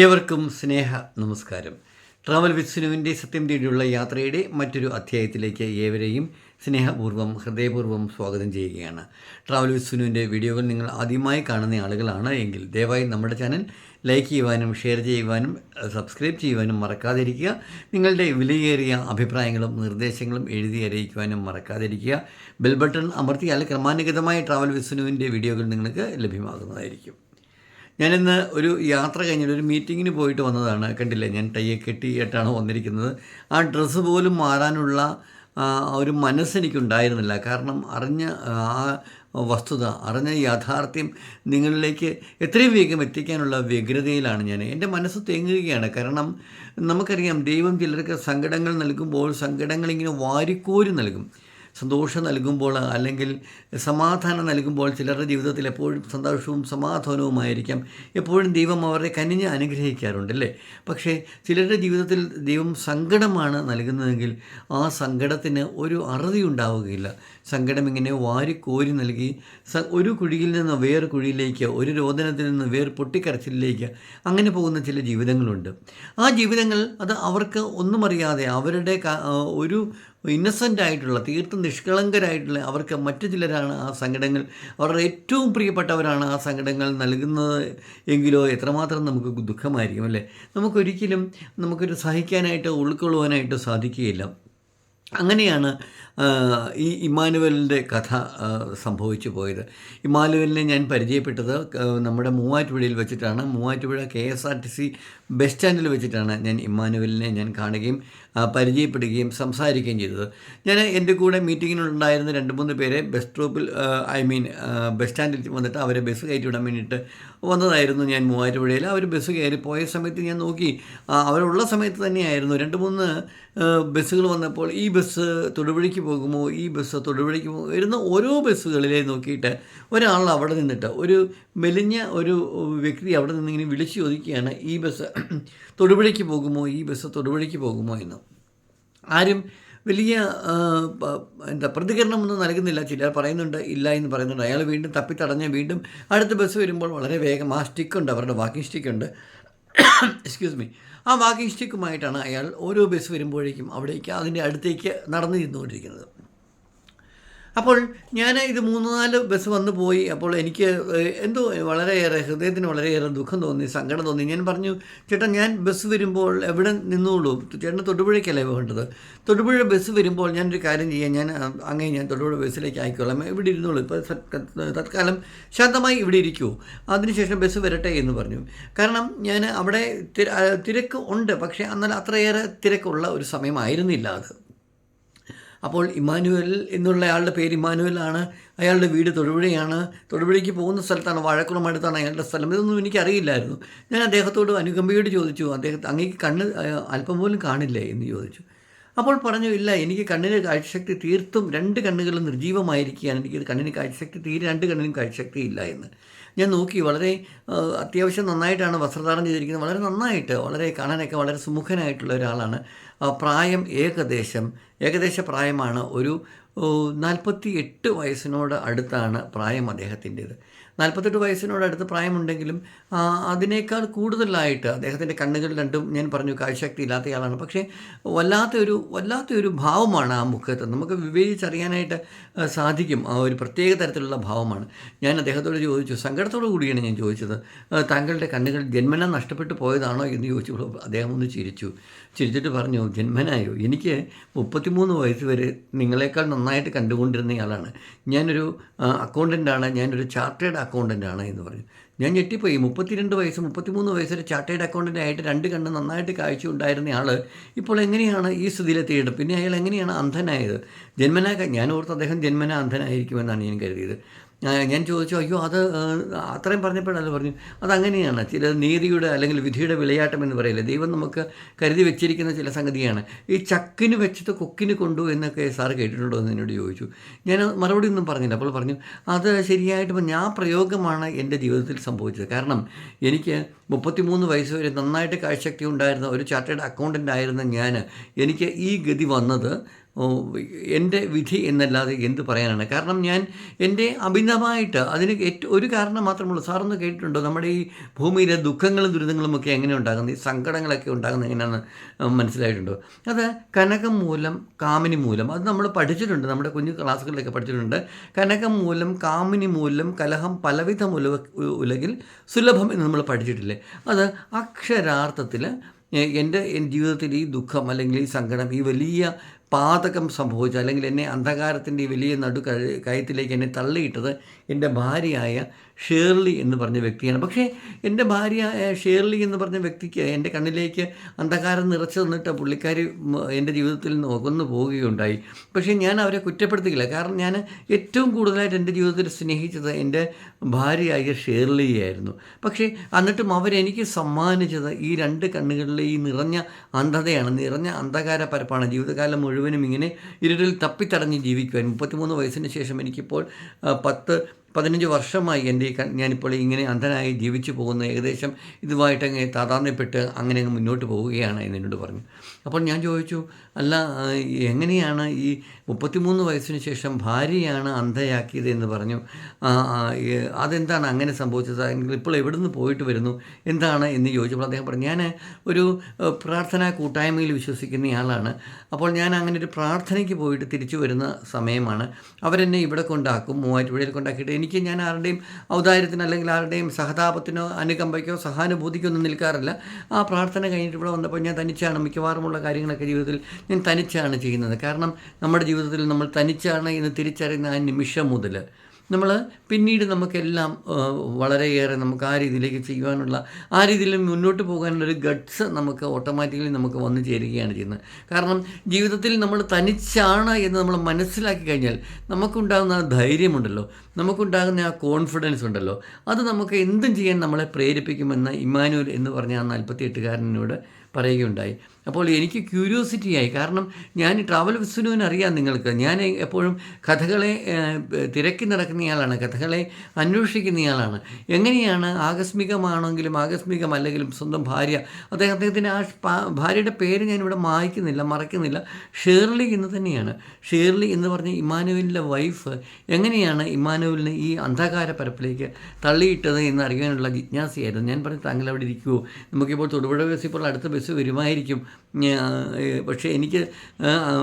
ഏവർക്കും സ്നേഹ നമസ്കാരം. Travel with സുനുവിന്റെ സത്യം തേടിയുള്ള യാത്രയുടെ മറ്റൊരു അധ്യായത്തിലേക്ക് ഏവരെയും സ്നേഹപൂർവം ഹൃദയപൂർവം സ്വാഗതം ചെയ്യുകയാണ്. ട്രാവൽ വിത്ത് സുനുവിന്റെ വീഡിയോകൾ നിങ്ങൾ ആദ്യമായി കാണുന്ന ആളുകളാണ് എങ്കിൽ ദയവായി നമ്മുടെ ചാനൽ ലൈക്ക് ചെയ്യുവാനും ഷെയർ ചെയ്യുവാനും സബ്സ്ക്രൈബ് ചെയ്യുവാനും മറക്കാതിരിക്കുക. നിങ്ങളുടെ വിലയേറിയ അഭിപ്രായങ്ങളും നിർദ്ദേശങ്ങളും എഴുതി അറിയിക്കുവാനും മറക്കാതിരിക്കുക. ബെൽ ബട്ടൺ അമർത്തിയാൽ ക്രമാനുഗതമായ ട്രാവൽ വിസ്നുവിന്റെ സുനുവിന്റെ വീഡിയോകൾ നിങ്ങൾക്ക് ലഭ്യമാകുന്നതായിരിക്കും. ഞാനിന്ന് ഒരു യാത്ര കഴിഞ്ഞിട്ട് ഒരു മീറ്റിങ്ങിന് പോയിട്ട് വന്നതാണ്. കണ്ടില്ലേ? ഞാൻ ടൈയെ കെട്ടിയിട്ടാണ് വന്നിരിക്കുന്നത്. ആ ഡ്രസ്സ് പോലും മാറാനുള്ള ഒരു മനസ്സെനിക്കുണ്ടായിരുന്നില്ല. കാരണം അറിഞ്ഞ ആ വസ്തുത അറിഞ്ഞ യാഥാർത്ഥ്യം നിങ്ങളിലേക്ക് എത്രയും വേഗം എത്തിക്കാനുള്ള വ്യഗ്രതയിലാണ് ഞാൻ. എന്റെ മനസ്സ് തേങ്ങുകയാണ്. കാരണം നമുക്കറിയാം ദൈവം ചിലർക്ക് സങ്കടങ്ങൾ നൽകുമ്പോൾ സങ്കടങ്ങൾ ഇങ്ങനെ വാരിക്കോരി നൽകും. സന്തോഷം നൽകുമ്പോൾ അല്ലെങ്കിൽ സമാധാനം നൽകുമ്പോൾ ചിലരുടെ ജീവിതത്തിൽ എപ്പോഴും സന്തോഷവും സമാധാനവുമായിരിക്കാം. എപ്പോഴും ദൈവം അവരെ കനിഞ്ഞ് അനുഗ്രഹിക്കാറുണ്ട് അല്ലേ? പക്ഷേ ചിലരുടെ ജീവിതത്തിൽ ദൈവം സങ്കടമാണ് നൽകുന്നതെങ്കിൽ ആ സങ്കടത്തിന് ഒരു അറുതി ഉണ്ടാവുകയില്ല സങ്കടം ഇങ്ങനെ വാരിക്കോരി നൽകി ഒരു കുഴിയിൽ നിന്ന് വേറെ കുഴിയിലേക്ക് ഒരു രോദനത്തിൽ നിന്ന് വേറെ പൊട്ടിക്കരച്ചിലേക്ക് അങ്ങനെ പോകുന്ന ചില ജീവിതങ്ങളുണ്ട്. ആ ജീവിതങ്ങൾ അത് അവർക്ക് ഒന്നും അറിയാതെ അവരുടെ ഒരു ഇന്നസെന്റ് ആയിട്ടുള്ള തീർത്തും നിഷ്കളങ്കരായിട്ടുള്ള അവർക്ക് മറ്റു ചിലരാണ് ആ സങ്കടങ്ങൾ. അവരുടെ ഏറ്റവും പ്രിയപ്പെട്ടവരാണ് ആ സങ്കടങ്ങൾ നൽകുന്നത് എങ്കിലോ എത്രമാത്രം നമുക്ക് ദുഃഖമായിരിക്കും അല്ലേ? നമുക്കൊരിക്കലും നമുക്കൊരു സഹിക്കാനായിട്ട് ഉൾക്കൊള്ളുവാനായിട്ട് സാധിക്കുകയില്ല. അങ്ങനെയാണ് ഈ ഇമ്മാനുവലിന്റെ കഥ സംഭവിച്ചു പോയത്. ഇമ്മാനുവലിനെ ഞാൻ പരിചയപ്പെട്ടത് നമ്മുടെ മൂവാറ്റുപുഴയിൽ വെച്ചിട്ടാണ്. Muvattupuzha K S R T C bus സ്റ്റാൻഡിൽ വെച്ചിട്ടാണ് ഞാൻ ഇമ്മാനുവലിനെ ഞാൻ കാണുകയും പരിചയപ്പെടുകയും സംസാരിക്കുകയും ചെയ്തത്. ഞാൻ എന്റെ കൂടെ മീറ്റിങ്ങിനുണ്ടായിരുന്ന രണ്ട് മൂന്ന് പേരെ ബസ് സ്റ്റോപ്പിൽ ഐ മീൻ ബസ് സ്റ്റാൻഡിൽ വന്നിട്ട് അവരെ ബസ് കയറ്റി വിടാൻ വേണ്ടിയിട്ട് വന്നതായിരുന്നു ഞാൻ മൂവാറ്റുപുഴയിൽ. അവർ ബസ് കയറി പോയ സമയത്ത് ഞാൻ നോക്കി അവരുള്ള സമയത്ത് തന്നെയായിരുന്നു. രണ്ട് മൂന്ന് ബസ്സുകൾ വന്നപ്പോൾ ഈ ബസ് തൊടുപുഴയ്ക്ക് പോകുമോ ഈ ബസ് തൊടുപുഴയ്ക്ക് പോകുമോ വരുന്ന ഓരോ ബസ്സുകളിലെ നോക്കിയിട്ട് ഒരാൾ അവിടെ നിന്നിട്ട് ഒരു മെലിഞ്ഞ ഒരു വ്യക്തി അവിടെ നിന്നിങ്ങനെ വിളിച്ചു ചോദിക്കുകയാണ് ഈ ബസ് തൊടുപുഴയ്ക്ക് പോകുമോ ഈ ബസ് തൊടുപുഴയ്ക്ക് പോകുമോ എന്ന്. ആരും വലിയ എന്താ പ്രതികരണമൊന്നും നൽകുന്നില്ല. ചിലർ പറയുന്നുണ്ട് ഇല്ല എന്ന് പറയുന്നുണ്ട്. അയാൾ വീണ്ടും തപ്പിത്തടഞ്ഞ് വീണ്ടും അടുത്ത ബസ് വരുമ്പോൾ വളരെ വേഗം ആ സ്റ്റിക്കുണ്ട് അവരുടെ വാക്കിംഗ് സ്റ്റിക്കുണ്ട് എക്സ്ക്യൂസ് മീ ആ വാക്കിംഗ് സ്റ്റിക്കുമായിട്ടാണ് അയാൾ ഓരോ ബസ് വരുമ്പോഴേക്കും അവിടേക്ക് അതിന്റെ അടുത്തേക്ക് നടന്നു ചെന്നുകൊണ്ടിരിക്കുന്നത് അപ്പോൾ ഞാൻ ഇത് മൂന്ന് നാല് ബസ് വന്നു പോയി. അപ്പോൾ എനിക്ക് എന്തോ വളരെയേറെ ഹൃദയത്തിന് വളരെയേറെ ദുഃഖം തോന്നി സങ്കടം തോന്നി. ഞാൻ പറഞ്ഞു ചേട്ടാ ഞാൻ ബസ് വരുമ്പോൾ എവിടെ നിന്നോളൂ? ചേട്ടൻ തൊടുപുഴയ്ക്കല്ലേ വേണ്ടത് തൊടുപുഴ ബസ് വരുമ്പോൾ ഞാനൊരു കാര്യം ചെയ്യാം. ഞാൻ അങ്ങനെ അങ്ങേ ഞാൻ തൊടുപുഴ ബസ്സിലേക്ക് ആയിക്കോളാം. ഇവിടെ ഇരുന്നോളൂ. ഇപ്പോൾ തത്കാലം ശാന്തമായി ഇവിടെ ഇരിക്കൂ. അതിനുശേഷം ബസ് വരട്ടെ എന്ന് പറഞ്ഞു. കാരണം ഞാൻ അവിടെ തിരക്ക് ഉണ്ട്. പക്ഷേ എന്നാൽ അത്രയേറെ തിരക്കുള്ള ഒരു സമയമായിരുന്നില്ല അത്. അപ്പോൾ ഇമ്മാനുവൽ എന്നുള്ള അയാളുടെ പേര് ഇമാനുവലാണ് അയാളുടെ വീട് തൊടുപുഴയാണ്. തൊടുപുഴയ്ക്ക് പോകുന്ന സ്ഥലത്താണ് വാഴക്കുളം അടുത്താണ് അയാളുടെ സ്ഥലം. ഇതൊന്നും എനിക്കറിയില്ലായിരുന്നു. ഞാൻ അദ്ദേഹത്തോട് അനുകമ്പയോട് ചോദിച്ചു അദ്ദേഹത്തെ അങ്ങേക്ക് കണ്ണ് അല്പം പോലും കാണില്ലേ എന്ന് ചോദിച്ചു. അപ്പോൾ പറഞ്ഞു ഇല്ല എനിക്ക് കണ്ണിന് കാഴ്ചശക്തി തീർത്തും രണ്ട് കണ്ണുകളും നിർജീവമായിരിക്കുകയാണ്. എനിക്ക് കണ്ണിന് കാഴ്ചശക്തി തീരെ രണ്ട് കണ്ണിനും കാഴ്ചശക്തി ഇല്ല എന്ന്. ഞാൻ നോക്കി വളരെ അത്യാവശ്യം നന്നായിട്ടാണ് വസ്ത്രധാരണം ചെയ്തിരിക്കുന്നത്. വളരെ നന്നായിട്ട് വളരെ കാണാനൊക്കെ വളരെ സുമുഖനായിട്ടുള്ള ഒരാളാണ്. പ്രായം ഏകദേശം ഏകദേശ പ്രായമാണ് ഒരു നാൽപ്പത്തി എട്ട് വയസ്സിനോട് അടുത്താണ് പ്രായം അദ്ദേഹത്തിന്റേത്. നാൽപ്പത്തെട്ട് വയസ്സിനോട് അടുത്ത് പ്രായമുണ്ടെങ്കിലും അതിനേക്കാൾ കൂടുതലായിട്ട് അദ്ദേഹത്തിന്റെ കണ്ണുകൾ രണ്ടും ഞാൻ പറഞ്ഞു കാഴ്ചശക്തി ഇല്ലാത്തയാളാണ്. പക്ഷേ വല്ലാത്തൊരു വല്ലാത്തൊരു ഭാവമാണ് ആ മുഖത്ത്. നമുക്ക് വിവേചിച്ചറിയാനായിട്ട് സാധിക്കും. ആ ഒരു പ്രത്യേക തരത്തിലുള്ള ഭാവമാണ്. ഞാൻ അദ്ദേഹത്തോട് ചോദിച്ചു സങ്കടത്തോടു കൂടിയാണ് ഞാൻ ചോദിച്ചത് താങ്കളുടെ കണ്ണുകൾ ജന്മനം നഷ്ടപ്പെട്ടു പോയതാണോ? എന്ന് ചോദിച്ചപ്പോൾ അദ്ദേഹം ഒന്ന് ചിരിച്ചു. ചിരിച്ചിട്ട് പറഞ്ഞു ജന്മനായോ? എനിക്ക് മുപ്പത്തിമൂന്ന് വയസ്സ് വരെ നിങ്ങളെക്കാൾ നന്നായിട്ട് കണ്ടുകൊണ്ടിരുന്നയാളാണ് ഞാനൊരു അക്കൗണ്ടന്റാണ് ഞാനൊരു ചാർട്ടേഡ് അക്കൗണ്ടന്റാണ് എന്ന് പറഞ്ഞു. ഞാൻ ഞെട്ടിപ്പോയി. മുപ്പത്തിരണ്ട് വയസ്സ് മുപ്പത്തിമൂന്ന് വയസ്സ് വരെ ചാർട്ടേഡ് അക്കൗണ്ടന്റ് ആയിട്ട് രണ്ട് കണ്ണ് നന്നായിട്ട് കാഴ്ച ഉണ്ടായിരുന്ന ആൾ ഇപ്പോൾ എങ്ങനെയാണ് ഈ സ്ഥിതിയിലെത്തിയത് പിന്നെ അയാൾ എങ്ങനെയാണ് അന്ധനായത്? ജന്മനാ ഞാൻ ഓർത്ത് അദ്ദേഹം ജന്മന അന്ധനായിരിക്കുമെന്നാണ് ഞാൻ കരുതിയത്. ഞാൻ ചോദിച്ചു അയ്യോ അത് അത്രയും പറഞ്ഞപ്പോഴല്ല പറഞ്ഞു? അതങ്ങനെയാണ്. ചില നീതിയുടെ അല്ലെങ്കിൽ വിധിയുടെ വിളയാട്ടം എന്ന് പറയില്ലേ ദൈവം നമുക്ക് കരുതി വെച്ചിരിക്കുന്ന ചില സംഗതിയാണ്. ഈ ചക്കിന് വെച്ചിട്ട് കൊക്കിന് കൊണ്ടു എന്നൊക്കെ സാറ് കേട്ടിട്ടുണ്ടോ എന്ന് എന്നോട് ചോദിച്ചു. ഞാൻ മറുപടി ഒന്നും പറഞ്ഞില്ല. അപ്പോൾ പറഞ്ഞു അത് ശരിയായിട്ട് ഞാൻ പ്രയോഗമാണ് എന്റെ ജീവിതത്തിൽ സംഭവിച്ചത്. കാരണം എനിക്ക് മുപ്പത്തിമൂന്ന് വയസ്സ് വരെ നന്നായിട്ട് കാഴ്ചശക്തി ഉണ്ടായിരുന്ന ഒരു ചാർട്ടേഡ് അക്കൗണ്ടന്റ് ആയിരുന്ന ഞാൻ എനിക്ക് ഈ ഗതി വന്നത് എന്റെ വിധി എന്നല്ലാതെ എന്ത് പറയാനാണ്? കാരണം ഞാൻ എന്റെ അഭിനവമായിട്ട് അതിന് ഏറ്റവും ഒരു കാരണം മാത്രമുള്ളൂ. സാറൊന്ന് കേട്ടിട്ടുണ്ടോ? നമ്മുടെ ഈ ഭൂമിയിലെ ദുഃഖങ്ങളും ദുരിതങ്ങളും ഒക്കെ എങ്ങനെ ഉണ്ടാകുന്നത് ഈ സങ്കടങ്ങളൊക്കെ ഉണ്ടാകുന്നത് എങ്ങനെയാണെന്ന് മനസ്സിലായിട്ടുണ്ടോ? അത് കനകം മൂലം കാമിനി മൂലം. അത് നമ്മൾ പഠിച്ചിട്ടുണ്ട്. നമ്മുടെ കുഞ്ഞു ക്ലാസ്സുകളിലൊക്കെ പഠിച്ചിട്ടുണ്ട്. കനകം മൂലം കാമിനി മൂലം കലഹം പലവിധ ഉല ഉലകിൽ സുലഭം എന്ന് നമ്മൾ പഠിച്ചിട്ടില്ലേ? അത് അക്ഷരാർത്ഥത്തിൽ എന്റെ എന്റെ ജീവിതത്തിൽ ഈ ദുഃഖം അല്ലെങ്കിൽ ഈ സങ്കടം ഈ വലിയ പാതകം സംഭവിച്ചു. അല്ലെങ്കിൽ എന്നെ അന്ധകാരത്തിന്റെ വലിയ നടു കയത്തിലേക്ക് എന്നെ തള്ളിയിട്ടത് എന്റെ ഭാര്യയായ ഷേർലി എന്ന് പറഞ്ഞ വ്യക്തിയാണ്. പക്ഷേ എന്റെ ഭാര്യ ഷേർലി എന്ന് പറഞ്ഞ വ്യക്തിക്ക് എന്റെ കണ്ണിലേക്ക് അന്ധകാരം നിറച്ചു തന്നിട്ട് പുള്ളിക്കാരി എന്റെ ജീവിതത്തിൽ നിന്ന് ഒകന്നു പോവുകയുണ്ടായി. പക്ഷേ ഞാൻ അവരെ കുറ്റപ്പെടുത്തുകയില്ല കാരണം ഞാൻ ഏറ്റവും കൂടുതലായിട്ട് എന്റെ ജീവിതത്തിൽ സ്നേഹിച്ചത് എന്റെ ഭാര്യയായ ഷേർലിയായിരുന്നു പക്ഷേ എന്നിട്ടും അവരെനിക്ക് സമ്മാനിച്ചത് ഈ രണ്ട് കണ്ണുകളിലെ ഈ നിറഞ്ഞ അന്ധതയാണ്. നിറഞ്ഞ അന്ധകാര പരപ്പാണ്. ജീവിതകാലം മുഴുവനും ഇങ്ങനെ ഇരുട്ടിൽ തപ്പിത്തടഞ്ഞ് ജീവിക്കുവാൻ. മുപ്പത്തിമൂന്ന് വയസ്സിന് ശേഷം എനിക്കിപ്പോൾ പത്ത് പതിനഞ്ച് വർഷമായി എന്റെ ഞാനിപ്പോൾ ഇങ്ങനെ അന്ധനായി ജീവിച്ചു പോകുന്ന ഏകദേശം ഇതുമായിട്ട് അങ്ങ് താതാമ്യപ്പെട്ട് അങ്ങനെ അങ്ങ് മുന്നോട്ട് പോവുകയാണ് എന്ന് എന്നോട് പറഞ്ഞു. അപ്പോൾ ഞാൻ ചോദിച്ചു അല്ല എങ്ങനെയാണ് ഈ മുപ്പത്തിമൂന്ന് വയസ്സിന് ശേഷം ഭാര്യയാണ് അന്ധയാക്കിയത് എന്ന് പറഞ്ഞു. അതെന്താണ് അങ്ങനെ സംഭവിച്ചത്? ഇപ്പോൾ എവിടെ നിന്ന് പോയിട്ട് വരുന്നു? എന്താണ് എന്ന് ചോദിച്ചപ്പോൾ അദ്ദേഹം പറഞ്ഞു ഞാൻ ഒരു പ്രാർത്ഥനാ കൂട്ടായ്മയിൽ വിശ്വസിക്കുന്നയാളാണ് അപ്പോൾ ഞാൻ അങ്ങനെ ഒരു പ്രാർത്ഥനയ്ക്ക് പോയിട്ട് തിരിച്ചു വരുന്ന സമയമാണ്. അവരെന്നെ ഇവിടെ കൊണ്ടാക്കും മൂവാറ്റുപുഴയിൽ കൊണ്ടാക്കിയിട്ട്. എനിക്ക് ഞാൻ ആരുടെയും ഔദാര്യത്തിന് അല്ലെങ്കിൽ ആരുടെയും സഹതാപത്തിനോ അനുകമ്പയ്ക്കോ സഹാനുഭൂതിക്കോ ഒന്നും നിൽക്കാറില്ല. ആ പ്രാർത്ഥന കഴിഞ്ഞിട്ട് ഇവിടെ വന്നപ്പോൾ ഞാൻ തനിച്ചാണ് മിക്കവാറുമുള്ള കാര്യങ്ങളൊക്കെ ജീവിതത്തിൽ ഞാൻ തനിച്ചാണ് ചെയ്യുന്നത്. കാരണം നമ്മുടെ ജീവിതത്തിൽ നമ്മൾ തനിച്ചാണ് എന്ന് തിരിച്ചറിയുന്ന ആ നിമിഷം മുതൽ നമ്മൾ പിന്നീട് നമുക്കെല്ലാം വളരെയേറെ നമുക്ക് ആ രീതിയിലേക്ക് ചെയ്യുവാനുള്ള ആ രീതിയിൽ മുന്നോട്ട് പോകാനുള്ള ഒരു ഗഡ്സ് നമുക്ക് ഓട്ടോമാറ്റിക്കലി നമുക്ക് വന്നു ചേരുകയാണ് ചെയ്യുന്നത്. കാരണം ജീവിതത്തിൽ നമ്മൾ തനിച്ചാണ് എന്ന് നമ്മൾ മനസ്സിലാക്കി കഴിഞ്ഞാൽ നമുക്കുണ്ടാകുന്ന ആ ധൈര്യമുണ്ടല്ലോ. നമുക്കുണ്ടാകുന്ന ആ കോൺഫിഡൻസ് ഉണ്ടല്ലോ. അത് നമുക്ക് എന്തും ചെയ്യാൻ നമ്മളെ പ്രേരിപ്പിക്കുമെന്ന് ഇമാനുവൽ എന്ന് പറഞ്ഞ ആ നാൽപ്പത്തി എട്ടുകാരനോട് പറയുകയുണ്ടായി. അപ്പോൾ എനിക്ക് ക്യൂരിയോസിറ്റി ആയി. കാരണം ഞാൻ ട്രാവൽ വിസ്നുവിനെ അറിയാം നിങ്ങൾക്ക്. ഞാൻ എപ്പോഴും കഥകളെ തിരക്കി നടക്കുന്നയാളാണ്. കഥകളെ അന്വേഷിക്കുന്നയാളാണ്. എങ്ങനെയാണ് ആകസ്മികമാണെങ്കിലും ആകസ്മികമല്ലെങ്കിലും സ്വന്തം ഭാര്യ അദ്ദേഹം അദ്ദേഹത്തിന്റെ ആ ഭാര്യയുടെ പേര് ഞാനിവിടെ മായ്ക്കുന്നില്ല മറക്കുന്നില്ല ഷേർലി എന്ന് തന്നെയാണ്. ഷേർലി എന്ന് പറഞ്ഞ ഇമാനുവലിന്റെ വൈഫ് എങ്ങനെയാണ് ഇമാനുവലിനെ ഈ അന്ധകാര പരപ്പിലേക്ക് തള്ളിയിട്ടത് എന്ന് അറിയാനുള്ള ജിജ്ഞാസയായിരുന്നു. ഞാൻ പറഞ്ഞു താങ്കൾ അവിടെ ഇരിക്കുമോ നമുക്കിപ്പോൾ തൊടുപുഴ ബസ് ഇപ്പോൾ അടുത്ത ബസ് വരുമായിരിക്കും. പക്ഷേ എനിക്ക്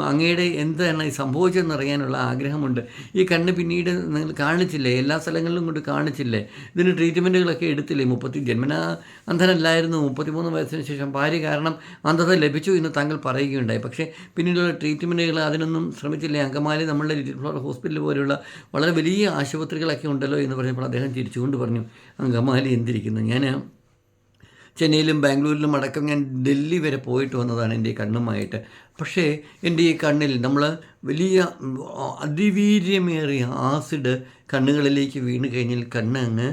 അങ്ങയുടെ എന്താണ് സംഭവിച്ചതെന്ന് അറിയാനുള്ള ആഗ്രഹമുണ്ട്. ഈ കണ്ണ് പിന്നീട് നിങ്ങൾ കാണിച്ചില്ലേ? എല്ലാ സ്ഥലങ്ങളിലും കൊണ്ട് കാണിച്ചില്ലേ? ഇതിന് ട്രീറ്റ്മെന്റുകളൊക്കെ എടുത്തില്ലേ? മുപ്പത്തി ജന്മനാ അന്ധനല്ലായിരുന്നു. മുപ്പത്തിമൂന്ന് വയസ്സിന് ശേഷം ഭാര്യ കാരണം അന്ധത ലഭിച്ചു എന്ന് താങ്കൾ പറയുകയുണ്ടായി. പക്ഷേ പിന്നീടുള്ള ട്രീറ്റ്മെന്റുകൾ അതിനൊന്നും ശ്രമിച്ചില്ലേ? അങ്കമാലി നമ്മളുടെ ലിറ്റിൽ ഹോസ്പിറ്റൽ പോലെയുള്ള വളരെ വലിയ ആശുപത്രികളൊക്കെ ഉണ്ടല്ലോ എന്ന് പറഞ്ഞപ്പോൾ അദ്ദേഹം ചിരിച്ചുകൊണ്ട് പറഞ്ഞു അങ്കമാലി എന്തിരിക്കുന്നു? ഞാൻ ചെന്നൈയിലും ബാംഗ്ലൂരിലും അടക്കം ഞാൻ ഡൽഹി വരെ പോയിട്ട് വന്നതാണ് എന്റെ ഈ കണ്ണുമായിട്ട്. പക്ഷേ എന്റെ ഈ കണ്ണിൽ നമ്മൾ വലിയ അതിവീര്യമേറിയ ആസിഡ് കണ്ണുകളിലേക്ക് വീണ് കഴിഞ്ഞാൽ കണ്ണ് അങ്ങ്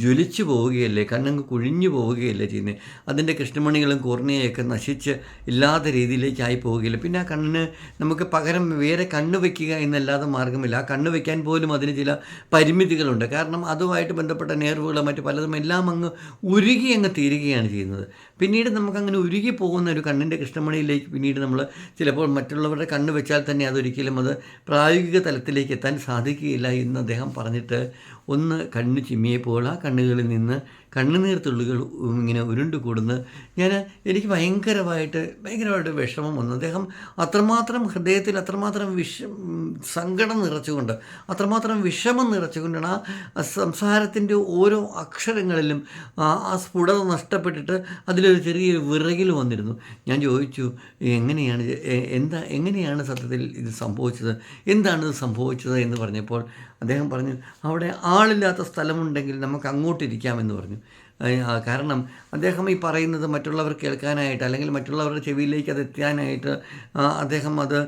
ജ്വലിച്ചു പോവുകയല്ലേ കണ്ണങ്ങ് കുഴിഞ്ഞു പോവുകയല്ലേ ചെയ്യുന്നത് അതിന്റെ കൃഷ്ണമണികളും കോർണിയയൊക്കെ നശിച്ച് ഇല്ലാത്ത രീതിയിലേക്കായി പോവുകയില്ല. പിന്നെ ആ കണ്ണിന് നമുക്ക് പകരം വേറെ കണ്ണ് വയ്ക്കുക എന്നല്ലാതെ മാർഗമില്ല ആ കണ്ണ് വയ്ക്കാൻ പോലും അതിന് ചില പരിമിതികളുണ്ട്. കാരണം അതുമായിട്ട് ബന്ധപ്പെട്ട നേർവുകളും മറ്റു പലതും എല്ലാം അങ്ങ് ഉരുകി അങ്ങ് തീരുകയാണ് ചെയ്യുന്നത്. പിന്നീട് നമുക്കങ്ങനെ ഉരുകി പോകുന്ന ഒരു കണ്ണിന്റെ കൃഷ്ണമണിയിലേക്ക് പിന്നീട് നമ്മൾ ചിലപ്പോൾ മറ്റുള്ളവരുടെ കണ്ണ് വെച്ചാൽ തന്നെ അതൊരിക്കലും അത് പ്രായോഗിക തലത്തിലേക്ക് എത്താൻ സാധിക്കുകയില്ല എന്ന് അദ്ദേഹം പറഞ്ഞിട്ട് ഒന്ന് കണ്ണ് ചിമ്മിയപ്പോൾ ആ കണ്ണുകളിൽ നിന്ന് കണ്ണുനീർ തുള്ളികൾ ഇങ്ങനെ ഉരുണ്ട് കൂടുന്നത് ഞാൻ എനിക്ക് ഭയങ്കരമായിട്ട് ഭയങ്കരമായിട്ട് വിഷമം വന്നു. അദ്ദേഹം അത്രമാത്രം ഹൃദയത്തിൽ അത്രമാത്രം വിഷ സങ്കടം നിറച്ചുകൊണ്ട് അത്രമാത്രം വിഷമം നിറച്ചുകൊണ്ടാണ് ആ സംസാരത്തിന്റെ ഓരോ അക്ഷരങ്ങളിലും ആ സ്ഫുടത നഷ്ടപ്പെട്ടിട്ട് അതിലൊരു ചെറിയ വിറകിൽ വന്നിരുന്നു. ഞാൻ ചോദിച്ചു എങ്ങനെയാണ് എന്താ എങ്ങനെയാണ് സത്യത്തിൽ ഇത് സംഭവിച്ചത്? എന്താണ് ഇത് സംഭവിച്ചത്? എന്ന് പറഞ്ഞപ്പോൾ അദ്ദേഹം പറഞ്ഞു അവിടെ ആളില്ലാത്ത സ്ഥലമുണ്ടെങ്കിൽ നമുക്ക് അങ്ങോട്ടിരിക്കാമെന്ന് പറഞ്ഞു. കാരണം അദ്ദേഹം ഈ പറയുന്നത് മറ്റുള്ളവർ കേൾക്കാനായിട്ട് അല്ലെങ്കിൽ മറ്റുള്ളവരുടെ ചെവിയിലേക്ക് അത് എത്താനായിട്ട് അദ്ദേഹം അത്